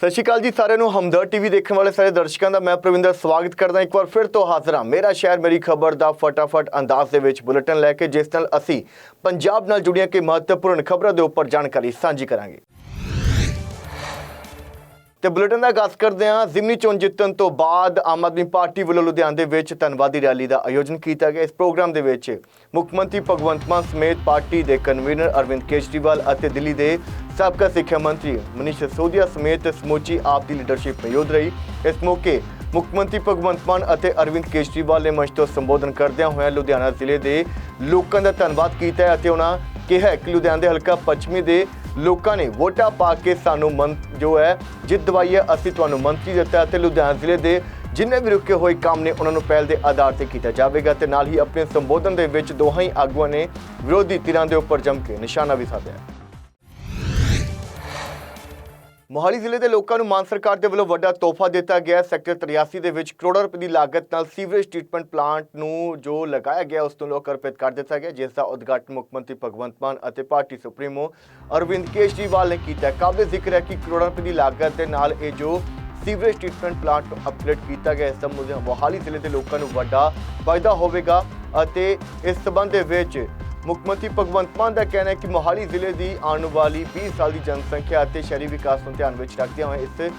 ਸਤਿ ਸ਼੍ਰੀ ਅਕਾਲ ਜੀ, ਸਾਰਿਆਂ ਨੂੰ ਹਮਦਰ ਟੀਵੀ ਦੇਖਣ ਵਾਲੇ ਸਾਰੇ ਦਰਸ਼ਕਾਂ ਦਾ ਮੈਂ ਪ੍ਰਵਿੰਦਰ ਸਵਾਗਤ ਕਰਦਾ ਇੱਕ ਵਾਰ ਫਿਰ ਤੋਂ ਹਾਜ਼ਰ ਹਾਂ। ਮੇਰਾ ਸ਼ਹਿਰ, ਮੇਰੀ ਖਬਰ ਦਾ ਫਟਾਫਟ ਅੰਦਾਜ਼ ਦੇ ਵਿੱਚ ਬੁਲੇਟਿਨ ਲੈ ਕੇ ਜਿਸ ਨਾਲ ਅਸੀਂ ਪੰਜਾਬ ਨਾਲ ਜੁੜੀਆਂ ਕਈ ਮਹੱਤਵਪੂਰਨ ਖਬਰਾਂ ਦੇ ਉੱਪਰ ਜਾਣਕਾਰੀ ਸਾਂਝੀ ਕਰਾਂਗੇ। ਤੇ ਬੁਲੇਟਿਨ ਦਾ ਗੱਲ ਕਰਦੇ ਹਾਂ ਜ਼ਿਮਨੀ ਚੋਣ ਜਿੱਤਣ ਤੋਂ ਬਾਅਦ ਆਮ ਆਦਮੀ ਪਾਰਟੀ ਵੱਲੋਂ ਲੁਧਿਆਣੇ ਦੇ ਵਿੱਚ ਧੰਨਵਾਦੀ ਰੈਲੀ ਦਾ ਆਯੋਜਨ ਕੀਤਾ ਗਿਆ। ਇਸ ਪ੍ਰੋਗਰਾਮ ਦੇ ਵਿੱਚ ਮੁੱਖ ਮੰਤਰੀ ਭਗਵੰਤ ਮਾਨ ਸਮੇਤ ਪਾਰਟੀ ਦੇ ਕਨਵੀਨਰ ਅਰਵਿੰਦ ਕੇਜਰੀਵਾਲ ਅਤੇ ਦਿੱਲੀ ਦੇ ਸਾਬਕਾ ਸਿੱਖਿਆ ਮੰਤਰੀ ਮਨੀਸ਼ ਸਿਸੋਦੀਆ ਸਮੇਤ ਸਮੁੱਚੀ ਆਪ ਦੀ ਲੀਡਰਸ਼ਿਪ ਮੌਜੂਦ ਰਹੀ। ਇਸ ਮੌਕੇ ਮੁੱਖ ਮੰਤਰੀ ਭਗਵੰਤ ਮਾਨ ਅਤੇ ਅਰਵਿੰਦ ਕੇਜਰੀਵਾਲ ਨੇ ਮੰਚ ਤੋਂ ਸੰਬੋਧਨ ਕਰਦਿਆਂ ਹੋਇਆਂ ਲੁਧਿਆਣਾ ਜ਼ਿਲ੍ਹੇ ਦੇ ਲੋਕਾਂ ਦਾ ਧੰਨਵਾਦ ਕੀਤਾ ਅਤੇ ਉਹਨਾਂ ਕਿਹਾ ਕਿ ਲੁਧਿਆਣਾ ਦੇ ਹਲਕਾ ਪੱਛਮੀ ਦੇ ਲੋਕਾਂ ਨੇ ਵੋਟਾਂ ਪਾ ਕੇ ਸਾਨੂੰ ਮਨ ਜੋ ਹੈ, ਜਿੱਤ ਦਵਾਈ ਹੈ, ਅਸੀਂ ਤੁਹਾਨੂੰ ਮੰਤਰੀ ਦਿੱਤਾ ਹੈ ਤੇ ਲੁਧਿਆਣਾ ਜ਼ਿਲ੍ਹੇ ਦੇ ਜਿੰਨੇ ਵੀ ਰੁਕੇ ਹੋਏ ਕੰਮ ਨੇ, ਉਹਨਾਂ ਨੂੰ ਪਹਿਲ ਦੇ ਆਧਾਰ ਤੇ ਕੀਤਾ ਜਾਵੇਗਾ ਤੇ ਨਾਲ ਹੀ ਆਪਣੇ ਸੰਬੋਧਨ ਦੇ ਵਿੱਚ ਦੋਹਾਂ ਹੀ ਆਗੂਆਂ ਨੇ ਵਿਰੋਧੀ ਧਿਰਾਂ ਦੇ ਉੱਪਰ ਜੰਮ ਕੇ ਨਿਸ਼ਾਨਾ ਵੀ ਸਾਧਿਆ। ਮੋਹਾਲੀ ਜ਼ਿਲ੍ਹੇ ਦੇ ਲੋਕਾਂ ਨੂੰ ਮਾਨ ਸਰਕਾਰ ਦੇ ਵੱਲੋਂ ਵੱਡਾ ਤੋਹਫਾ ਦਿੱਤਾ ਗਿਆ ਸੈਕਟਰ 83 ਦੇ ਵਿੱਚ ਕਰੋੜਾਂ ਰੁਪਏ ਦੀ ਲਾਗਤ ਨਾਲ ਸੀਵਰੇਜ ਟ੍ਰੀਟਮੈਂਟ ਪਲਾਂਟ ਨੂੰ ਜੋ ਲਗਾਇਆ ਗਿਆ, ਉਸ ਤੋਂ ਲੋਕ ਅਰਪਿਤ ਕਰ ਦਿੱਤਾ ਗਿਆ, ਜਿਸ ਦਾ ਉਦਘਾਟਨ ਮੁੱਖ ਮੰਤਰੀ ਭਗਵੰਤ ਮਾਨ ਅਤੇ ਪਾਰਟੀ ਸੁਪਰੀਮੋ ਅਰਵਿੰਦ ਕੇਜਰੀਵਾਲ ਨੇ ਕੀਤਾ ਹੈ। ਕਾਬਲੇ ਜ਼ਿਕਰ ਹੈ ਕਿ ਕਰੋੜਾਂ ਰੁਪਏ ਦੀ ਲਾਗਤ ਦੇ ਨਾਲ ਇਹ ਜੋ ਸੀਵਰੇਜ ਟ੍ਰੀਟਮੈਂਟ ਪਲਾਂਟ ਨੂੰ ਅਪਗ੍ਰੇਡ ਕੀਤਾ ਗਿਆ, ਇਸ ਦਾ ਮੁੱਦੇ ਮੋਹਾਲੀ ਜ਼ਿਲ੍ਹੇ ਦੇ ਲੋਕਾਂ ਨੂੰ ਵੱਡਾ ਫਾਇਦਾ ਹੋਵੇਗਾ ਅਤੇ ਇਸ ਸਬੰਧ ਦੇ ਵਿੱਚ ਮੁੱਖ ਮੰਤਰੀ ਭਗਵੰਤ ਮਾਨ ਦਾ ਕਹਿਣਾ ਹੈ ਕਿ ਮੋਹਾਲੀ ਜ਼ਿਲ੍ਹੇ ਦੀ ਆਉਣ ਵਾਲੀ 20 ਸਾਲ ਦੀ ਜਨਸੰਖਿਆ ਅਤੇ ਸ਼ਹਿਰੀ ਵਿਕਾਸ ਨੂੰ ਧਿਆਨ ਵਿੱਚ ਰੱਖਦਿਆਂ ਹੋਏ ਇਸ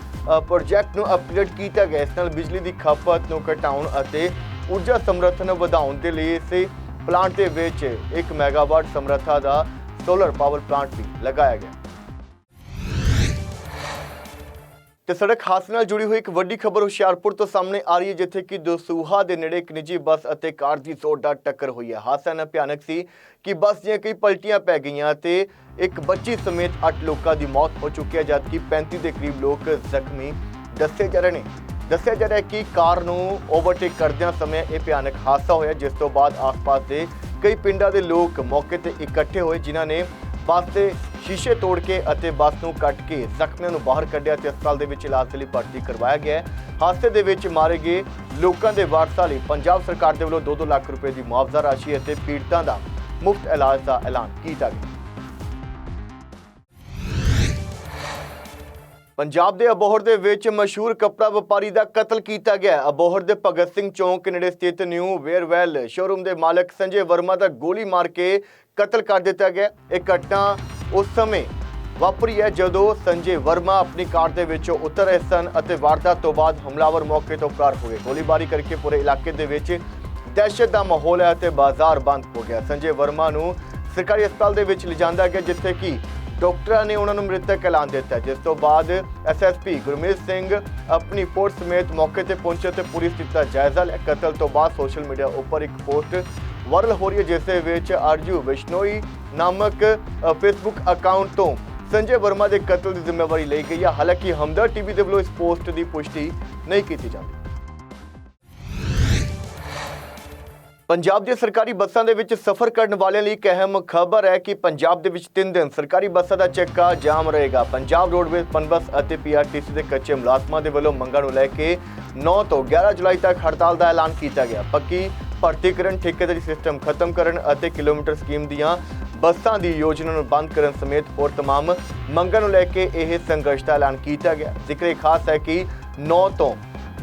ਪ੍ਰੋਜੈਕਟ ਨੂੰ ਅਪਗ੍ਰੇਡ ਕੀਤਾ ਗਿਆ। ਇਸ ਨਾਲ ਬਿਜਲੀ ਦੀ ਖਪਤ ਨੂੰ ਘਟਾਉਣ ਅਤੇ ਊਰਜਾ ਸਮਰੱਥਾ ਨੂੰ ਵਧਾਉਣ ਦੇ ਲਈ ਇਸ ਪਲਾਂਟ ਦੇ ਵਿੱਚ 1 ਮੈਗਾਵਾਟ ਸਮਰੱਥਾ ਦਾ ਸੋਲਰ ਪਾਵਰ ਪਲਾਂਟ ਵੀ ਲਗਾਇਆ ਗਿਆ। ਤੇ ਸੜਕ ਹਾਦਸੇ ਨਾਲ ਜੁੜੀ ਹੋਈ ਇੱਕ ਵੱਡੀ ਖਬਰ ਹੁਸ਼ਿਆਰਪੁਰ ਤੋਂ ਸਾਹਮਣੇ ਆ ਰਹੀ ਹੈ, ਜਿੱਥੇ ਕਿ ਦਸੂਹਾ ਦੇ ਨੇੜੇ ਇੱਕ ਨਿੱਜੀ ਬੱਸ ਅਤੇ ਕਾਰ ਦੀ ਜ਼ੋਰਦਾਰ ਟੱਕਰ ਹੋਈ ਹੈ। ਹਾਦਸਾ ਨਾ ਭਿਆਨਕ ਸੀ ਕਿ ਬੱਸ ਦੀਆਂ ਕਈ ਪਲਟੀਆਂ ਪੈ ਗਈਆਂ ਤੇ ਇੱਕ ਬੱਚੀ ਸਮੇਤ 8 ਲੋਕਾਂ ਦੀ ਮੌਤ ਹੋ ਚੁੱਕੀ ਹੈ, ਜਦਕਿ 35 ਦੇ ਕਰੀਬ ਲੋਕ ਜ਼ਖਮੀ ਦੱਸੇ ਜਾ ਰਹੇ ਨੇ। ਦੱਸਿਆ ਜਾ ਰਿਹਾ ਹੈ ਕਿ ਕਾਰ ਨੂੰ ਓਵਰਟੇਕ ਕਰਦਿਆਂ ਸਮੇਂ ਇਹ ਭਿਆਨਕ ਹਾਦਸਾ ਹੋਇਆ, ਜਿਸ ਤੋਂ ਬਾਅਦ ਆਸ-ਪਾਸ ਦੇ ਕਈ ਪਿੰਡਾਂ ਦੇ ਲੋਕ ਮੌਕੇ ਤੇ ਇਕੱਠੇ ਹੋਏ, ਜਿਨ੍ਹਾਂ ਨੇ ਬੱਸ ਦੇ ਸ਼ੀਸ਼ੇ ਤੋੜ ਕੇ ਅਤੇ ਬੱਸ ਨੂੰ ਕੱਟ ਕੇ ਜ਼ਖਮੀਆਂ ਨੂੰ ਬਾਹਰ ਕੱਢਿਆ ਤੇ ਹਸਪਤਾਲ ਦੇ ਵਿੱਚ ਇਲਾਜ ਲਈ ਭਰਤੀ ਕਰਵਾਇਆ ਗਿਆ ਹਾਦਸੇ ਦੇ ਵਿੱਚ ਮਾਰੇ ਗਏ ਲੋਕਾਂ ਦੇ ਵਾਰਸਾਂ ਲਈ ਪੰਜਾਬ ਸਰਕਾਰ ਦੇ ਵੱਲੋਂ 2-2 ਲੱਖ ਰੁਪਏ ਦੀ ਮੁਆਵਜ਼ਾ ਰਾਸ਼ੀ ਅਤੇ ਪੀੜਤਾਂ ਦਾ ਮੁਫਤ ਇਲਾਜ ਦਾ ਐਲਾਨ ਕੀਤਾ ਗਿਆ। ਪੰਜਾਬ ਦੇ ਅਬੋਹਰ ਦੇ ਵਿੱਚ ਮਸ਼ਹੂਰ ਕੱਪੜਾ ਵਪਾਰੀ ਦਾ ਕਤਲ ਕੀਤਾ ਗਿਆ ਅਬੋਹਰ ਦੇ ਭਗਤ ਸਿੰਘ ਚੌਂਕ ਨੇੜੇ ਸਥਿਤ ਨਿਊ ਵੇਅਰਵੈਲ ਸ਼ੋਰੂਮ ਦੇ ਮਾਲਕ ਸੰਜੇ ਵਰਮਾ ਦਾ ਗੋਲੀ ਮਾਰ ਕੇ ਕਤਲ ਕਰ ਦਿੱਤਾ ਗਿਆ ਇਹ ਘਟਨਾ ਉਸ ਸਮੇਂ ਵਾਪਰੀ ਹੈ ਜਦੋਂ ਸੰਜੇ ਵਰਮਾ ਆਪਣੀ ਕਾਰ ਦੇ ਵਿੱਚੋਂ ਉਤਰ ਰਹੇ ਸਨ ਅਤੇ ਵਾਰਦਾਤ ਤੋਂ ਬਾਅਦ ਹਮਲਾਵਰ ਮੌਕੇ ਤੋਂ ਫਰਾਰ ਹੋ ਗਏ। ਗੋਲੀਬਾਰੀ ਕਰਕੇ ਪੂਰੇ ਇਲਾਕੇ ਦੇ ਵਿੱਚ ਦਹਿਸ਼ਤ ਦਾ ਮਾਹੌਲ ਹੈ ਅਤੇ ਬਾਜ਼ਾਰ ਬੰਦ ਹੋ ਗਿਆ। ਸੰਜੇ ਵਰਮਾ ਨੂੰ ਸਰਕਾਰੀ ਹਸਪਤਾਲ ਦੇ ਵਿੱਚ ਲਿਜਾਂਦਾ ਗਿਆ, ਜਿੱਥੇ ਕਿ ਡਾਕਟਰਾਂ ਨੇ ਉਹਨਾਂ ਨੂੰ ਮ੍ਰਿਤਕ ਐਲਾਨ ਦਿੱਤਾ ਜਿਸ ਤੋਂ ਬਾਅਦ ਐਸਐਸਪੀ ਗੁਰਮੀਤ ਸਿੰਘ ਆਪਣੀ ਫੋਰਸ ਸਮੇਤ ਮੌਕੇ ਤੇ ਪਹੁੰਚੇ ਤੇ ਪੂਰੀ ਸਥਿਤੀ ਦਾ ਜਾਇਜ਼ਾ ਲਿਆ। ਕਤਲ ਤੋਂ ਬਾਅਦ ਸੋਸ਼ਲ ਮੀਡੀਆ ਉੱਪਰ ਇੱਕ ਪੋਸਟ ਵਾਇਰਲ ਹੋ ਰਹੀ ਹੈ, ਜਿਸ ਦੇ ਵਿੱਚ ਅਰਜੂ ਵਿਸ਼ਨੋਈ ਨਾਮਕ ਫੇਸਬੁੱਕ ਅਕਾਊਂਟ ਤੋਂ ਸੰਜੇ ਵਰਮਾ ਦੇ ਕਤਲ ਦੀ ਜ਼ਿੰਮੇਵਾਰੀ ਲਈ ਗਈ ਹੈ ਹਾਲਾਂਕਿ ਹਮਦਰ ਟੀਵੀ ਦੇ ਵੱਲੋਂ ਇਸ ਪੋਸਟ ਦੀ ਪੁਸ਼ਟੀ ਨਹੀਂ ਕੀਤੀ ਜਾਂਦੀ। ਪੰਜਾਬ ਦੀਆਂ ਸਰਕਾਰੀ ਬੱਸਾਂ ਦੇ ਵਿੱਚ ਸਫ਼ਰ ਕਰਨ ਵਾਲਿਆਂ ਲਈ ਇੱਕ ਅਹਿਮ ਖਬਰ ਹੈ ਕਿ ਪੰਜਾਬ ਦੇ ਵਿੱਚ 3 ਦਿਨ ਸਰਕਾਰੀ ਬੱਸਾਂ ਦਾ ਚੱਕਾ ਜਾਮ ਰਹੇਗਾ। ਪੰਜਾਬ ਰੋਡਵੇਜ਼, ਪਨਬਸ ਅਤੇ ਪੀਆਰਟੀਸੀ ਦੇ ਕੱਚੇ ਮੁਲਾਜ਼ਮਾਂ ਦੇ ਵੱਲੋਂ ਮੰਗਾਂ ਨੂੰ ਲੈ ਕੇ 9 ਤੋਂ 11 ਜੁਲਾਈ ਤੱਕ ਹੜਤਾਲ ਦਾ ਐਲਾਨ ਕੀਤਾ ਗਿਆ। ਪੱਕੀ ਭਰਤੀਕਰਨ ਠੇਕੇਦਾਰੀ ਸਿਸਟਮ ਖਤਮ ਕਰਨ ਅਤੇ ਕਿਲੋਮੀਟਰ ਸਕੀਮ ਦੀਆਂ ਬੱਸਾਂ ਦੀ ਯੋਜਨਾ ਨੂੰ ਬੰਦ ਕਰਨ ਸਮੇਤ ਹੋਰ तमाम ਮੰਗਾਂ ਨੂੰ ਲੈ ਕੇ ਇਹ ਸੰਘਰਸ਼ ਦਾ ਐਲਾਨ ਕੀਤਾ ਗਿਆ ਜ਼ਿਕਰ ਖਾਸ ਹੈ ਕਿ 9 ਤੋਂ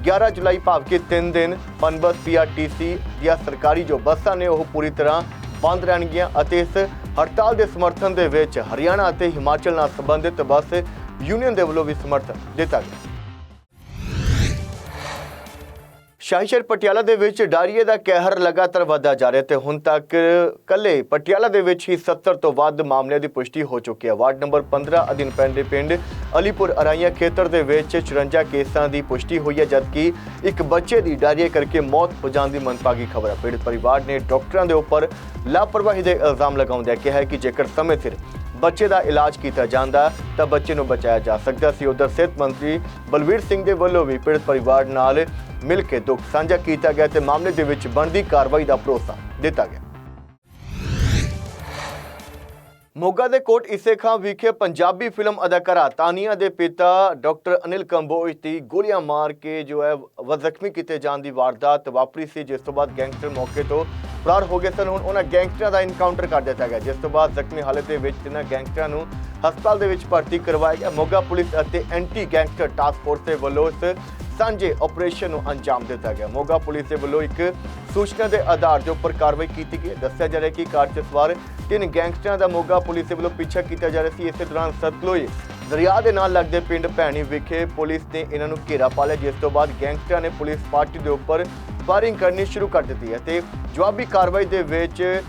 11 ਜੁਲਾਈ ਭਾਵ ਕਿ 3 ਦਿਨ ਪਨਬਸ ਪੀਆਰਟੀਸੀ ਦੀਆਂ ਸਰਕਾਰੀ ਜੋ ਬੱਸਾਂ ਨੇ ਉਹ ਪੂਰੀ ਤਰ੍ਹਾਂ ਬੰਦ ਰਹਿਣਗੀਆਂ ਅਤੇ ਇਸ ਹੜਤਾਲ ਦੇ ਸਮਰਥਨ ਦੇ ਵਿੱਚ ਹਰਿਆਣਾ ਅਤੇ ਹਿਮਾਚਲ ਨਾਲ ਸੰਬੰਧਿਤ ਬੱਸ ਯੂਨੀਅਨ ਦੇ ਵੱਲੋਂ ਵੀ ਸਮਰਥਨ ਦਿੱਤਾ ਗਿਆ ਸ਼ਾਹੀ ਸ਼ਹਿਰ ਪਟਿਆਲਾ ਦੇ ਵਿੱਚ ਡਾਰੀਏ ਦਾ ਕਹਿਰ ਲਗਾਤਾਰ ਵਧਦਾ ਜਾ ਰਿਹਾ ਤੇ ਹੁਣ ਤੱਕ ਕੱਲੇ ਪਟਿਆਲਾ ਦੇ ਵਿੱਚ ਹੀ 70 ਤੋਂ ਵੱਧ ਮਾਮਲਿਆਂ ਦੀ ਪੁਸ਼ਟੀ ਹੋ ਚੁੱਕੀ ਹੈ। ਵਾਰਡ ਨੰਬਰ 15 ਅਧੀਨ ਪੈਂਦੇ ਪਿੰਡ ਅਲੀਪੁਰ ਅਰਾਈਆ ਖੇਤਰ ਦੇ ਵਿੱਚ 54 ਕੇਸਾਂ ਦੀ ਪੁਸ਼ਟੀ ਹੋਈ ਹੈ, ਜਦਕਿ ਇੱਕ ਬੱਚੇ ਦੀ ਡਾਰੀਏ ਕਰਕੇ ਮੌਤ ਹੋ ਜਾਣ ਦੀ ਮੰਦਭਾਗੀ ਖਬਰ ਹੈ। ਪੀੜਤ ਪਰਿਵਾਰ ਨੇ ਡਾਕਟਰਾਂ ਦੇ ਉੱਪਰ ਲਾਪਰਵਾਹੀ ਦੇ ਇਲਜ਼ਾਮ ਲਗਾਉਂਦਿਆਂ ਕਿਹਾ ਹੈ ਕਿ ਜੇਕਰ ਸਮੇਂ ਸਿਰ ਬੱਚੇ ਦਾ ਇਲਾਜ ਕੀਤਾ ਜਾਂਦਾ ਤਾਂ ਬੱਚੇ ਨੂੰ ਬਚਾਇਆ ਜਾ ਸਕਦਾ ਸੀ। ਉਧਰ ਸਿਹਤ ਮੰਤਰੀ ਬਲਵੀਰ ਸਿੰਘ ਦੇ ਵੱਲੋਂ ਵੀ ਪੀੜਤ ਪਰਿਵਾਰ ਨਾਲ ਮਿਲ ਕੇ ਦੁੱਖ ਸਾਂਝਾ ਕੀਤਾ ਗਿਆ ਤੇ ਮਾਮਲੇ ਦੇ ਵਿੱਚ ਬਣਦੀ ਕਾਰਵਾਈ ਦਾ ਭਰੋਸਾ ਦਿੱਤਾ ਗਿਆ। ਮੋਗਾ ਦੇ ਕੋਟ ਇਸੇ ਖਾਂ ਵਿਖੇ ਪੰਜਾਬੀ ਫਿਲਮ ਅਦਾਕਾਰਾ ਤਾਨੀਆ ਦੇ ਪਿਤਾ ਡਾਕਟਰ ਅਨਿਲ ਕੰਬੋਜ ਦੀ ਗੋਲੀਆਂ ਮਾਰ ਕੇ ਜੋ ਹੈ ਜ਼ਖਮੀ ਕੀਤੇ ਜਾਣ ਦੀ ਵਾਰਦਾਤ ਵਾਪਰੀ ਸੀ, ਜਿਸ ਤੋਂ ਬਾਅਦ ਗੈਂਗਸਟਰ ਮੌਕੇ ਤੋਂ ਫਰਾਰ ਹੋ ਗਏ ਸਨ। ਹੁਣ ਉਹਨਾਂ ਗੈਂਗਸਟਰਾਂ ਦਾ ਇਨਕਾਊਂਟਰ ਕਰ ਦਿੱਤਾ ਗਿਆ, ਜਿਸ ਤੋਂ ਬਾਅਦ ਜ਼ਖਮੀ ਹਾਲਤ ਦੇ ਵਿੱਚ ਇਹਨਾਂ ਗੈਂਗਸਟਰਾਂ ਨੂੰ ਹਸਪਤਾਲ ਦੇ ਵਿੱਚ ਭਰਤੀ ਕਰਵਾਇਆ ਗਿਆ। ਮੋਗਾ ਪੁਲਿਸ ਅਤੇ ਐਂਟੀ ਗੈਂਗਸਟਰ ਟਾਸਕ ਫੋਰਸ ਦੇ ਵੱਲੋਂ ਇਸ ਸਾਂਝੇ ਆਪਰੇਸ਼ਨ ਨੂੰ ਅੰਜਾਮ ਦਿੱਤਾ ਗਿਆ। ਮੋਗਾ ਪੁਲਿਸ ਦੇ ਵੱਲੋਂ ਇੱਕ ਸੂਚਨਾ ਦੇ ਆਧਾਰ ਦੇ ਉੱਪਰ ਕਾਰਵਾਈ ਕੀਤੀ ਗਈ। ਦੱਸਿਆ ਜਾ ਰਿਹਾ ਕਿ ਕਾਰ 'ਚ ਸਵਾਰ ਤਿੰਨ ਗੈਂਗਸਟਰਾਂ ਦਾ ਮੋਗਾ ਪੁਲਿਸ ਦੇ ਵੱਲੋਂ ਪਿੱਛਾ ਕੀਤਾ ਜਾ ਰਿਹਾ ਸੀ। ਇਸੇ ਦੌਰਾਨ ਸਤਲੁਜ ਦਰਿਆ ਦੇ ਨਾਲ ਲੱਗਦੇ ਪਿੰਡ ਭੈਣੀ ਵਿਖੇ ਪੁਲਿਸ ਨੇ ਇਹਨਾਂ ਨੂੰ ਘੇਰਾ ਪਾ ਲਿਆ, ਜਿਸ ਤੋਂ ਬਾਅਦ ਗੈਂਗਸਟਰਾਂ ਨੇ ਪੁਲਿਸ ਪਾਰਟੀ ਦੇ ਉੱਪਰ ਫਾਇਰਿੰਗ ਕਰਨੀ ਸ਼ੁਰੂ ਕਰ ਦਿੱਤੀ ਹੈ ਤੇ ਜਵਾਬੀ ਕਾਰਵਾਈ ਦੇ ਵਿੱਚ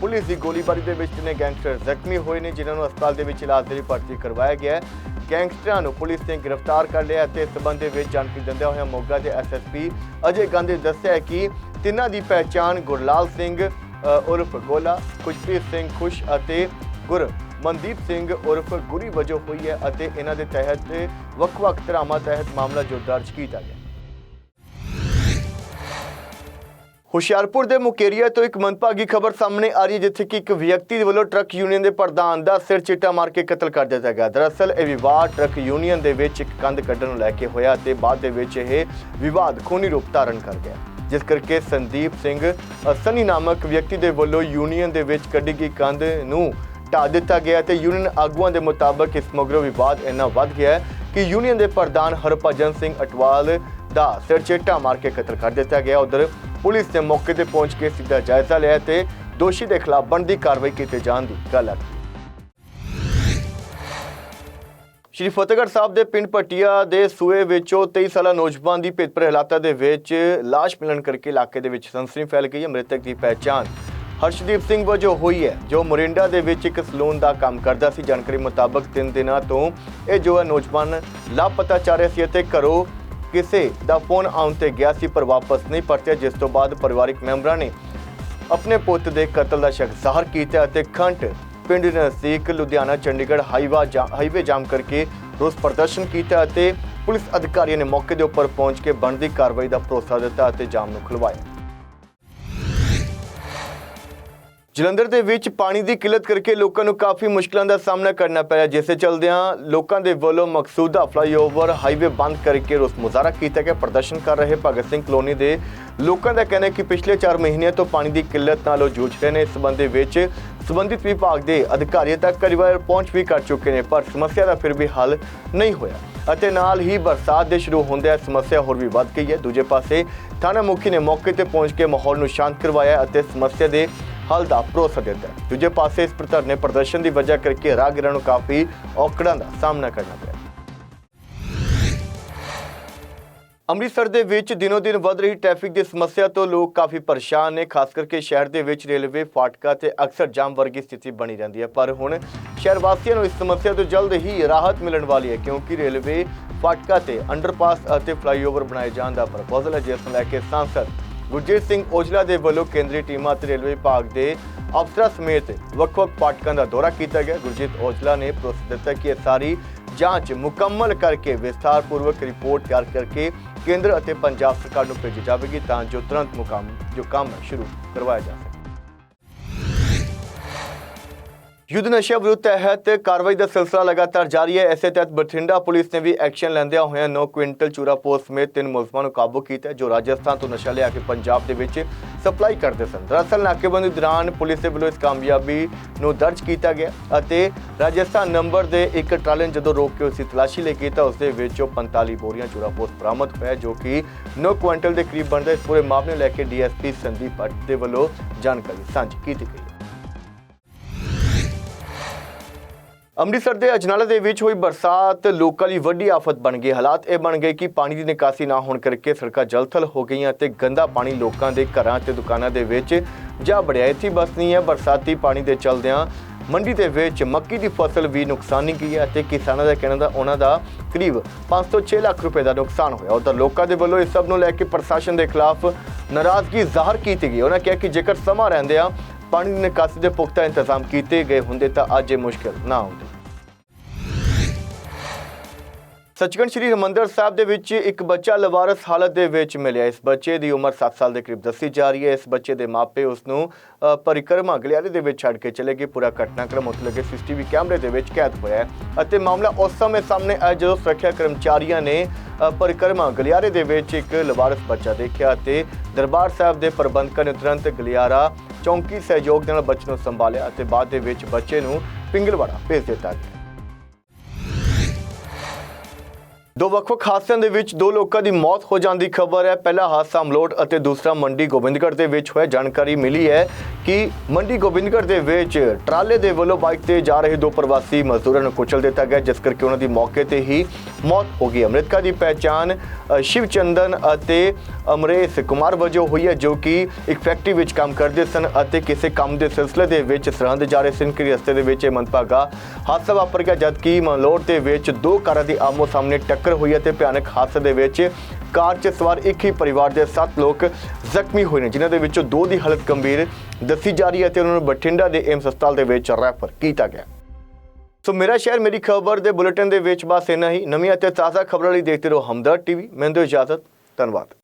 ਪੁਲਿਸ ਦੀ ਗੋਲੀਬਾਰੀ ਦੇ ਵਿੱਚ ਤਿੰਨੇ ਗੈਂਗਸਟਰ ਜ਼ਖਮੀ ਹੋਏ ਨੇ, ਜਿਨ੍ਹਾਂ ਨੂੰ ਹਸਪਤਾਲ ਦੇ ਵਿੱਚ ਇਲਾਜ ਦੇ ਲਈ ਭਰਤੀ ਕਰਵਾਇਆ ਗਿਆ ਹੈ। ਗੈਂਗਸਟਰਾਂ ਨੂੰ ਪੁਲਿਸ ਨੇ ਗ੍ਰਿਫਤਾਰ ਕਰ ਲਿਆ ਅਤੇ ਇਸ ਸਬੰਧ ਵਿੱਚ ਜਾਣਕਾਰੀ ਦਿੰਦਿਆਂ ਹੋਇਆ ਮੋਗਾ ਦੇ ਐਸਐਸਪੀ ਅਜੇ ਗਾਂਧੀ ਨੇ ਦੱਸਿਆ ਕਿ ਤਿੰਨਾਂ ਦੀ ਪਹਿਚਾਣ ਗੁਰਲਾਲ ਸਿੰਘ ਉਰਫ ਗੋਲਾ, ਖੁਸ਼ਪ੍ਰੀਤ ਸਿੰਘ ਖੁਸ਼ ਅਤੇ ਗੁਰ ਮਨਦੀਪ ਸਿੰਘ ਉਰਫ ਗੁਰੀ ਵਜੋਂ ਹੋਈ ਹੈ ਅਤੇ ਇਹਨਾਂ ਦੇ ਤਹਿਤ ਵੱਖ-ਵੱਖ ਧਰਾਵਾਂ ਤਹਿਤ ਮਾਮਲਾ ਜੋ ਦਰਜ ਕੀਤਾ ਗਿਆ। ਹੁਸ਼ਿਆਰਪੁਰ ਦੇ ਮੁਕੇਰੀਆ ਤੋਂ ਇੱਕ ਮੰਦਭਾਗੀ ਖਬਰ ਸਾਹਮਣੇ ਆ ਰਹੀ ਹੈ, ਜਿੱਥੇ ਕਿ ਇੱਕ ਵਿਅਕਤੀ ਦੇ ਵੱਲੋਂ ਟਰੱਕ ਯੂਨੀਅਨ ਦੇ ਪ੍ਰਧਾਨ ਦਾ ਸਿਰ ਚਿੱਟਾ ਮਾਰ ਕੇ ਕਤਲ ਕਰ ਦਿੱਤਾ ਗਿਆ। ਦਰਅਸਲ, ਇਹ ਵਿਵਾਦ ਟਰੱਕ ਯੂਨੀਅਨ ਦੇ ਵਿੱਚ ਇੱਕ ਕੰਧ ਕੱਢਣ ਨੂੰ ਲੈ ਕੇ ਹੋਇਆ ਤੇ ਬਾਅਦ ਦੇ ਵਿੱਚ ਇਹ ਵਿਵਾਦ ਖੂਨੀ ਰੂਪ ਧਾਰਨ ਕਰ ਗਿਆ। ਜਿਸ ਕਰਕੇ ਸੰਦੀਪ ਸਿੰਘ ਅਸਨੀ ਨਾਮਕ ਵਿਅਕਤੀ ਦੇ ਵੱਲੋਂ ਯੂਨੀਅਨ ਦੇ ਵਿੱਚ ਕੱਢੀ ਗਈ ਕੰਧ ਨੂੰ ਢਾ ਦਿੱਤਾ ਗਿਆ ਤੇ ਯੂਨੀਅਨ ਆਗੂਆਂ ਦੇ ਮੁਤਾਬਕ ਇਸ ਮਗਰੋਂ ਵਿਵਾਦ ਇੰਨਾ ਵੱਧ ਗਿਆ ਕਿ ਯੂਨੀਅਨ ਦੇ ਪ੍ਰਧਾਨ ਹਰਭਜਨ ਸਿੰਘ ਅਟਵਾਲ ਦਾ ਸਿਰ ਚੇਟਾ ਮਾਰ ਕੇ ਕਤਲ ਕਰ ਦਿੱਤਾ ਗਿਆ। ਉਧਰ ਪੁਲਿਸ ਨੇ ਮੌਕੇ ਤੇ ਪਹੁੰਚ ਕੇ ਸਿੱਧਾ ਜਾਇਜ਼ਾ ਲਿਆ ਤੇ ਦੋਸ਼ੀ ਦੇ ਖਿਲਾਫ ਬਣਦੀ ਕਾਰਵਾਈ ਕੀਤੇ ਜਾਣ ਦੀ ਗੱਲ ਹੈ। ਸ਼੍ਰੀ ਫਤਿਹਗੜ੍ਹ ਸਾਹਿਬ ਦੇ ਪਿੰਡ ਪਟਿਆ ਦੇ ਸੂਏ ਵਿੱਚੋਂ 23 ਸਾਲਾ ਨੌਜਵਾਨ ਦੀ ਭੇਤਭਰੇ ਹਾਲਾਤਾਂ ਦੇ ਵਿੱਚ ਲਾਸ਼ ਮਿਲਣ ਕਰਕੇ ਇਲਾਕੇ ਦੇ ਵਿੱਚ ਸਨਸਨੀ ਫੈਲ ਗਈ। ਹੈ ਮ੍ਰਿਤਕ ਦੀ ਪਹਿਚਾਣ ਹਰਸ਼ਦੀਪ ਸਿੰਘ ਵਜੋਂ ਹੋਈ ਹੈ, ਜੋ ਮੋਰਿੰਡਾ ਦੇ ਵਿੱਚ ਇੱਕ ਸਲੂਨ ਦਾ ਕੰਮ ਕਰਦਾ ਸੀ। ਜਾਣਕਾਰੀ ਮੁਤਾਬਕ 3 ਦਿਨਾਂ ਤੋਂ ਇਹ ਜੋ ਹੈ ਨੌਜਵਾਨ ਲਾਪਤਾ ਚੱਲ ਰਿਹਾ ਸੀ ਅਤੇ ਘਰੋਂ ਕਿਸੇ ਦਾ ਫੋਨ ਆਉਣ ਤੇ ਗਿਆ ਸੀ ਪਰ ਵਾਪਸ ਨਹੀਂ ਪਰਤਿਆ ਜਿਸ ਤੋਂ ਬਾਅਦ ਪਰਿਵਾਰਿਕ ਮੈਂਬਰਾਂ ਨੇ ਆਪਣੇ ਪੁੱਤ ਦੇ ਕਤਲ ਦਾ ਸ਼ੱਕ ਜ਼ਾਹਰ ਕੀਤਾ ਅਤੇ ਖੰਟ ਪਿੰਡ ਨਜ਼ਦੀਕ ਲੁਧਿਆਣਾ, ਚੰਡੀਗੜ੍ਹ ਹਾਈਵਾ ਜਾ- ਹਾਈਵੇ ਜਾਮ ਕਰਕੇ ਰੋਸ ਪ੍ਰਦਰਸ਼ਨ ਕੀਤਾ ਅਤੇ ਪੁਲਿਸ ਅਧਿਕਾਰੀਆਂ ਨੇ ਮੌਕੇ ਦੇ ਉੱਪਰ ਪਹੁੰਚ ਕੇ ਬਣਦੀ ਕਾਰਵਾਈ ਦਾ ਭਰੋਸਾ ਦਿੱਤਾ ਅਤੇ ਜਾਮ ਨੂੰ ਖੁਲਵਾਇਆ। ਜਲੰਧਰ ਦੇ ਵਿੱਚ ਪਾਣੀ ਦੀ ਕਿੱਲਤ ਕਰਕੇ ਲੋਕਾਂ ਨੂੰ ਕਾਫੀ ਮੁਸ਼ਕਲਾਂ ਦਾ ਸਾਹਮਣਾ ਕਰਨਾ ਪੈ ਰਿਹਾ, ਜਿਸ ਦੇ ਚਲਦਿਆਂ ਲੋਕਾਂ ਦੇ ਵੱਲੋਂ ਮਕਸੂਦਾ ਫਲਾਈਓਵਰ ਹਾਈਵੇ ਬੰਦ ਕਰਕੇ ਰੋਸ ਮੁਜ਼ਾਹਰਾ ਕੀਤਾ ਗਿਆ। ਪ੍ਰਦਰਸ਼ਨ ਕਰ ਰਹੇ ਭਗਤ ਸਿੰਘ ਕਲੋਨੀ ਦੇ ਲੋਕਾਂ ਦਾ ਕਹਿਣਾ ਹੈ ਕਿ ਪਿਛਲੇ 4 ਮਹੀਨਿਆਂ ਤੋਂ ਪਾਣੀ ਦੀ ਕਿੱਲਤ ਨਾਲ ਉਹ ਜੂਝ ਰਹੇ ਨੇ। ਇਸ ਸੰਬੰਧ ਦੇ ਵਿੱਚ ਸੰਬੰਧਿਤ ਵਿਭਾਗ ਦੇ ਅਧਿਕਾਰੀਆਂ ਤੱਕ ਕਈ ਵਾਰ ਪਹੁੰਚ ਵੀ ਕਰ ਚੁੱਕੇ ਨੇ, ਪਰ ਸਮੱਸਿਆ ਦਾ ਫਿਰ ਵੀ ਹੱਲ ਨਹੀਂ ਹੋਇਆ। ਅਤੇ ਨਾਲ ਹੀ ਬਰਸਾਤ ਦੇ ਸ਼ੁਰੂ ਹੁੰਦਿਆਂ ਸਮੱਸਿਆ ਹੋਰ ਵੀ ਵੱਧ ਗਈ ਹੈ। ਦੂਜੇ ਪਾਸੇ ਥਾਣਾ ਮੁਖੀ ਨੇ ਮੌਕੇ ਤੇ ਪਹੁੰਚ ਕੇ ਮਾਹੌਲ ਨੂੰ ਸ਼ਾਂਤ ਕਰਵਾਇਆ ਅਤੇ ਸਮੱਸਿਆ ਦੇ ਹੱਲ ਦਾ ਭਰੋਸਾ ਦਿੱਤਾ ਦੂਜੇ ਪਾਸੇ ਇਸ ਪ੍ਰਧਰਨੇ ਪ੍ਰਦਰਸ਼ਨ ਦੀ ਵਜ੍ਹਾ ਕਰਕੇ ਰਾਹਗੀਰਾਂ ਨੂੰ ਕਾਫੀ ਔਕੜਾਂ ਦਾ ਸਾਹਮਣਾ ਕਰਨਾ ਪਿਆ। ਅੰਮ੍ਰਿਤਸਰ ਦੇ ਵਿੱਚ ਦਿਨੋ ਦਿਨ ਵੱਧ ਰਹੀ ਟ੍ਰੈਫਿਕ ਦੀ ਸਮੱਸਿਆ ਤੋਂ ਲੋਕ ਕਾਫੀ ਪਰੇਸ਼ਾਨ ਨੇ, ਖਾਸ ਕਰਕੇ ਸ਼ਹਿਰ ਦੇ ਵਿੱਚ ਰੇਲਵੇ, ਫਾਟਕਾ ਤੇ ਅਕਸਰ ਜਾਮ ਵਰਗੀ ਸਥਿਤੀ ਬਣੀ ਰਹਿੰਦੀ ਹੈ। ਪਰ ਹੁਣ ਸ਼ਹਿਰ ਵਾਸੀਆਂ ਨੂੰ ਇਸ ਸਮੱਸਿਆ ਤੋਂ ਜਲਦ ਹੀ ਰਾਹਤ ਮਿਲਣ ਵਾਲੀ ਹੈ, ਕਿਉਂਕਿ ਰੇਲਵੇ, ਫਾਟਕਾ ਤੇ ਅੰਡਰਪਾਸ ਅਤੇ ਫਲਾਈਓਵਰ ਬਣਾਏ ਜਾਣ ਦਾ ਪ੍ਰਪੋਜ਼ਲ ਹੈ, ਜਿਸ ਨੂੰ ਲੈ ਕੇ ਸਾਂਸਦ ਗੁਰਜੀਤ ਸਿੰਘ ਔਜਲਾ ਦੇ ਵੱਲੋਂ ਕੇਂਦਰੀ ਟੀਮਾਂ ਅਤੇ ਰੇਲਵੇ ਵਿਭਾਗ ਦੇ ਅਫਸਰਾਂ ਸਮੇਤ ਵੱਖ-ਵੱਖ ਫਾਟਕਾਂ ਦਾ ਦੌਰਾ ਕੀਤਾ ਗਿਆ। ਗੁਰਜੀਤ ਔਜਲਾ ਨੇ ਭਰੋਸਾ ਦਿੱਤਾ ਕਿ ਇਹ ਸਾਰੀ ਜਾਂਚ ਮੁਕੰਮਲ ਕਰਕੇ ਵਿਸਥਾਰਪੂਰਵਕ ਰਿਪੋਰਟ ਤਿਆਰ ਕਰਕੇ ਕੇਂਦਰ ਅਤੇ ਪੰਜਾਬ ਸਰਕਾਰ ਨੂੰ ਭੇਜੀ ਜਾਵੇਗੀ ਤਾਂ ਜੋ ਤੁਰੰਤ ਮੁਕਾਮ ਜੋ ਕੰਮ ਸ਼ੁਰੂ ਕਰਵਾਇਆ ਜਾ ਸਕੇ। ਯੁੱਧ ਨਸ਼ਾ ਵਿਰੁੱਧ ਤਹਿਤ ਕਾਰਵਾਈ ਦਾ ਸਿਲਸਿਲਾ ਲਗਾਤਾਰ ਜਾਰੀ ਹੈ। ਇਸੇ ਤਹਿਤ ਬਠਿੰਡਾ ਪੁਲਿਸ ਨੇ ਵੀ ਐਕਸ਼ਨ ਲੈਂਦਿਆਂ ਹੋਇਆਂ 9 ਕੁਇੰਟਲ ਚੂਰਾ ਪੋਸਟ ਸਮੇਤ ਤਿੰਨ ਮੁਲਜ਼ਮਾਂ ਨੂੰ ਕਾਬੂ ਕੀਤਾ ਜੋ ਰਾਜਸਥਾਨ ਤੋਂ ਨਸ਼ਾ ਲਿਆ ਕੇ ਪੰਜਾਬ ਦੇ ਵਿੱਚ ਸਪਲਾਈ ਕਰਦੇ ਸਨ। ਦਰਅਸਲ ਨਾਕੇਬੰਦੀ ਦੌਰਾਨ ਪੁਲਿਸ ਦੇ ਵੱਲੋਂ ਇਸ ਕਾਮਯਾਬੀ ਨੂੰ ਦਰਜ ਕੀਤਾ ਗਿਆ ਅਤੇ ਰਾਜਸਥਾਨ ਨੰਬਰ ਦੇ ਇੱਕ ਟਰਾਲੇ ਨੂੰ ਜਦੋਂ ਰੋਕ ਕੇ ਉਸੇ ਤਲਾਸ਼ੀ ਲਈ ਕੀਤਾ ਉਸ ਦੇ ਵਿੱਚੋਂ 45 ਬੋਰੀਆਂ ਚੂਰਾ ਪੋਸਟ ਬਰਾਮਦ ਹੋਇਆ, ਜੋ ਕਿ 9 ਕੁਇੰਟਲ ਦੇ ਕਰੀਬ ਬਣਦਾ ਇਸ ਪੂਰੇ ਮਾਮਲੇ ਨੂੰ ਲੈ ਕੇ ਡੀਐਸਪੀ ਸੰਦੀਪ ਭੱਟ ਦੇ ਵੱਲੋਂ ਜਾਣਕਾਰੀ ਸਾਂਝੀ ਕੀਤੀ ਗਈ ਅੰਮ੍ਰਿਤਸਰ ਦੇ ਅਜਨਾਲਾ ਦੇ ਵਿੱਚ ਹੋਈ ਬਰਸਾਤ ਲੋਕਾਂ ਲਈ ਵੱਡੀ ਆਫਤ ਬਣ ਗਈ। ਹਾਲਾਤ ਇਹ ਬਣ ਗਏ ਕਿ ਪਾਣੀ ਦੀ ਨਿਕਾਸੀ ਨਾ ਹੋਣ ਕਰਕੇ ਸੜਕਾਂ ਜਲਥਲ ਹੋ ਗਈਆਂ ਤੇ ਗੰਦਾ ਪਾਣੀ ਲੋਕਾਂ ਦੇ ਘਰਾਂ ਤੇ ਦੁਕਾਨਾਂ ਦੇ ਵਿੱਚ ਜਾ ਬੜਿਆ ਇੱਥੇ ਬਸ ਨਹੀਂ ਹੈ। ਬਰਸਾਤੀ ਪਾਣੀ ਦੇ ਚਲਦਿਆਂ ਮੰਡੀ ਦੇ ਵਿੱਚ ਮੱਕੀ ਦੀ ਫਸਲ ਵੀ ਨੁਕਸਾਨੀ ਗਈ ਹੈ ਤੇ ਕਿਸਾਨਾਂ ਦਾ ਕਹਿਣਾ ਦਾ ਉਹਨਾਂ ਦਾ ਕਰੀਬ 5 ਤੋਂ 6 ਲੱਖ ਰੁਪਏ ਦਾ ਨੁਕਸਾਨ ਹੋਇਆ। ਉਧਰ ਲੋਕਾਂ ਦੇ ਵੱਲੋਂ ਇਸ ਸਭ ਨੂੰ ਲੈ ਕੇ ਪ੍ਰਸ਼ਾਸਨ ਦੇ ਖਿਲਾਫ ਨਾਰਾਜ਼ਗੀ ਜ਼ਾਹਰ ਕੀਤੀ ਗਈ। ਉਹਨਾਂ ਕਿਹਾ ਕਿ ਜੇਕਰ ਸਮਾਂ ਰਹਿੰਦਿਆਂ ਪਾਣੀ ਦੀ ਨਿਕਾਸੀ ਦੇ ਪੁਖਤਾ ਇੰਤਜ਼ਾਮ ਕੀਤੇ ਗਏ ਹੁੰਦੇ ਤਾਂ ਅੱਜ ਇਹ ਮੁਸ਼ਕਲ ਨਾ ਆਉਂਦੀ। ਸੱਚਖੰਡ ਸ੍ਰੀ ਹਰਿਮੰਦਰ ਸਾਹਿਬ ਦੇ ਵਿੱਚ ਇੱਕ ਬੱਚਾ ਲਵਾਰਸ ਹਾਲਤ ਦੇ ਵਿੱਚ ਮਿਲਿਆ। ਇਸ ਬੱਚੇ ਦੀ ਉਮਰ 7 ਸਾਲ ਦੇ ਕਰੀਬ ਦੱਸੀ ਜਾ ਰਹੀ ਹੈ। ਇਸ ਬੱਚੇ ਦੇ ਮਾਪੇ ਉਸ ਨੂੰ ਪਰਿਕਰਮਾ ਗਲਿਆਰੇ ਦੇ ਵਿੱਚ ਛੱਡ ਕੇ ਚਲੇ ਗਏ। ਪੂਰਾ ਘਟਨਾਕ੍ਰਮ ਉੱਥੇ ਲੱਗੇ। ਸੀਸੀਟੀਵੀ ਕੈਮਰੇ ਦੇ ਵਿੱਚ ਕੈਦ ਹੋਇਆ ਅਤੇ ਮਾਮਲਾ ਉਸ ਸਮੇਂ ਸਾਹਮਣੇ ਆਇਆ ਜਦੋਂ ਸੁਰੱਖਿਆ ਕਰਮਚਾਰੀਆਂ ਨੇ ਪਰਿਕਰਮਾ ਗਲਿਆਰੇ ਦੇ ਵਿੱਚ ਇੱਕ ਲਵਾਰਸ ਬੱਚਾ ਦੇਖਿਆ ਅਤੇ ਦਰਬਾਰ ਸਾਹਿਬ ਦੇ ਪ੍ਰਬੰਧਕਾਂ ਨੇ ਤੁਰੰਤ ਗਲਿਆਰਾ ਚੌਂਕੀ ਸਹਿਯੋਗ ਦੇ ਨਾਲ ਬੱਚੇ ਨੂੰ ਸੰਭਾਲਿਆ ਅਤੇ ਬਾਅਦ ਦੇ ਵਿੱਚ ਬੱਚੇ ਨੂੰ ਪਿੰਗਲਵਾੜਾ ਭੇਜ ਦਿੱਤਾ ਗਿਆ। ਦੋ ਵੱਖ-ਵੱਖ ਹਾਦਸਿਆਂ ਦੇ ਵਿੱਚ ਦੋ ਲੋਕਾਂ ਦੀ ਮੌਤ ਹੋ ਜਾਣ ਦੀ ਖਬਰ ਹੈ। ਪਹਿਲਾ ਹਾਦਸਾ ਅਮਲੋਟ ਅਤੇ ਦੂਸਰਾ ਮੰਡੀ ਗੋਬਿੰਦਗੜ੍ਹ ਦੇ ਵਿੱਚ ਹੋਇਆ। ਜਾਣਕਾਰੀ ਮਿਲੀ ਹੈ ਕਿ ਮੰਡੀ ਗੋਬਿੰਦਗੜ੍ਹ ਦੇ ਵਿੱਚ ਟਰਾਲੇ ਦੇ ਵੱਲੋਂ ਬਾਈਕ ਤੇ ਜਾ ਰਹੇ ਦੋ ਪ੍ਰਵਾਸੀ ਮਜ਼ਦੂਰਾਂ ਨੂੰ ਕੁਚਲ ਦਿੱਤਾ ਗਿਆ, ਜਿਸ ਕਰਕੇ ਉਹਨਾਂ ਦੀ ਮੌਕੇ ਤੇ ਹੀ ਮੌਤ ਹੋ ਗਈ। ਅਮ੍ਰਿਤਕਾ ਦੀ ਪਹਿਚਾਣ ਸ਼ਿਵ ਚੰਦਨ ਅਤੇ ਅਮਰੇਸ਼ ਕੁਮਾਰ ਵਜੋਂ ਹੋਈ ਹੈ, ਜੋ ਕਿ ਇੱਕ ਫੈਕਟਰੀ ਵਿੱਚ ਕੰਮ ਕਰਦੇ ਸਨ ਅਤੇ ਕਿਸੇ ਕੰਮ ਦੇ ਸਿਲਸਿਲੇ ਦੇ ਵਿੱਚ ਸਰਹੰਦ ਜਾ ਰਹੇ ਸਨ। ਕਿ ਰਸਤੇ ਦੇ ਵਿੱਚ ਇਹ ਮੰਦਭਾਗਾ ਹਾਦਸਾ ਵਾਪਰ ਗਿਆ, ਜਦਕਿ ਮਲੋਟ ਦੇ ਵਿੱਚ ਦੋ ਕਾਰਾਂ ਦੀ ਆਮੋ ਸਾਹਮਣੇ ਟੱਕਰ ਹੋਈ ਹੈ ਤੇ ਭਿਆਨਕ ਹਾਦਸੇ ਦੇ ਵਿੱਚ ਕਾਰ 'ਚ ਸਵਾਰ ਇੱਕ ਹੀ ਪਰਿਵਾਰ ਦੇ 7 ਲੋਕ ਜ਼ਖਮੀ ਹੋਏ ਨੇ, ਜਿਨ੍ਹਾਂ ਦੇ ਵਿੱਚੋਂ ਦੋ ਦੀ ਹਾਲਤ ਗੰਭੀਰ ਦੱਸੀ ਜਾ ਰਹੀ ਹੈ ਤੇ ਉਹਨਾਂ ਨੂੰ ਬਠਿੰਡਾ ਦੇ ਏਮਸ ਹਸਪਤਾਲ ਦੇ ਵਿੱਚ ਰੈਫਰ ਕੀਤਾ ਗਿਆ। ਸੋ ਮੇਰਾ ਸ਼ਹਿਰ, ਮੇਰੀ ਖਬਰ ਦੇ ਬੁਲੇਟਿਨ ਦੇ ਵਿੱਚ ਬਸ ਇੰਨਾ ਹੀ। ਨਵੀਆਂ ਅਤੇ ਤਾਜ਼ਾ ਖਬਰਾਂ ਲਈ ਦੇਖਦੇ ਰਹੋ ਹਮਦਰਦ ਟੀਵੀ। ਮੈਨੂੰ ਦਿਓ ਇਜਾਜ਼ਤ। ਧੰਨਵਾਦ।